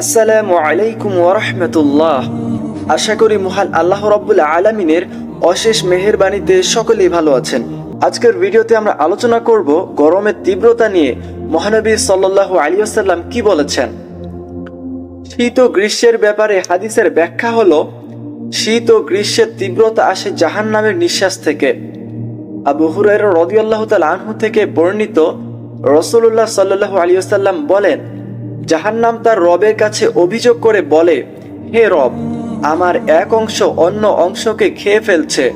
আসসালামু আলাইকুম ওরহমতুল্লাহ আশা করি মহান আল্লাহ আলমিনের অশেষ সকলেই ভালো আছেন। আজকের ভিডিওতে আমরা আলোচনা করব গরমের তীব্রতা নিয়ে। মহানবী সাল্লাল্লাহু আলী আসাল্লাম কি বলেছেন? শীত ও গ্রীষ্মের ব্যাপারে হাদিসের ব্যাখ্যা হলো, শীত ও গ্রীষ্মের তীব্রতা আসে জাহান নামের নিঃশ্বাস থেকে। আবু হুরাইরা রদিয়াল্লাহু তাআলা আনহু থেকে বর্ণিত রসুল্লাহ সাল্লাল্লাহু আলী আসাল্লাম বলেন জাহান্নাম তার রবের কাছে অভিযোগ করে বলে, হে রব, আমার এক অংশ অন্য অংশকে খেয়ে ফেলছে।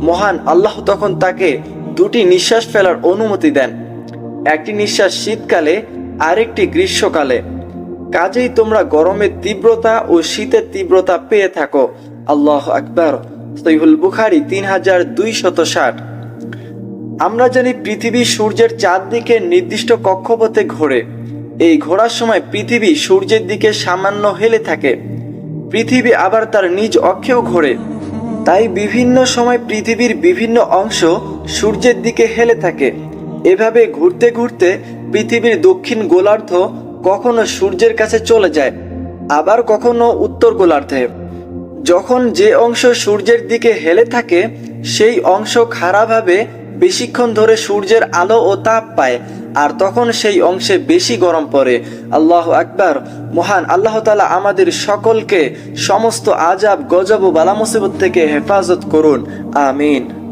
মহান আল্লাহ তখন তাকে দুটি নিঃশ্বাস ফেলার অনুমতি দেন। একটি নিঃশ্বাস শীতকালে, আরেকটি গ্রীষ্মকালে। কাজেই তোমরা গরমের তীব্রতা ও শীতের তীব্রতা পেয়ে থাকো। আল্লাহ আকবর। সৈহুল বুখারি, তিন হাজার দুইশত ষাট। আমরা জানি পৃথিবী সূর্যের চারদিকে নির্দিষ্ট কক্ষপথে ঘোরে। এই ঘোরার সময় পৃথিবী সূর্যের দিকে সামান্য হেলে থাকে। পৃথিবী আবার তার নিজ অক্ষেও ঘোরে। তাই বিভিন্ন সময় পৃথিবীর বিভিন্ন অংশ সূর্যের দিকে হেলে থাকে। এভাবে ঘুরতে ঘুরতে পৃথিবীর দক্ষিণ গোলার্ধ কখনো সূর্যের কাছে চলে যায়, আবার কখনো উত্তর গোলার্ধে। যখন যে অংশ সূর্যের দিকে হেলে থাকে, সেই অংশ খারাপভাবে বেশিক্ষণ ধরে সূর্যের আলো ও তাপ পায়, আর তখন সেই অংশে বেশি গরম পড়ে। আল্লাহ আকবার। মহান আল্লাহ তালা আমাদের সকলকে সমস্ত আজাব গজব ও বালা মুসিবত থেকে হেফাজত করুন। আমিন।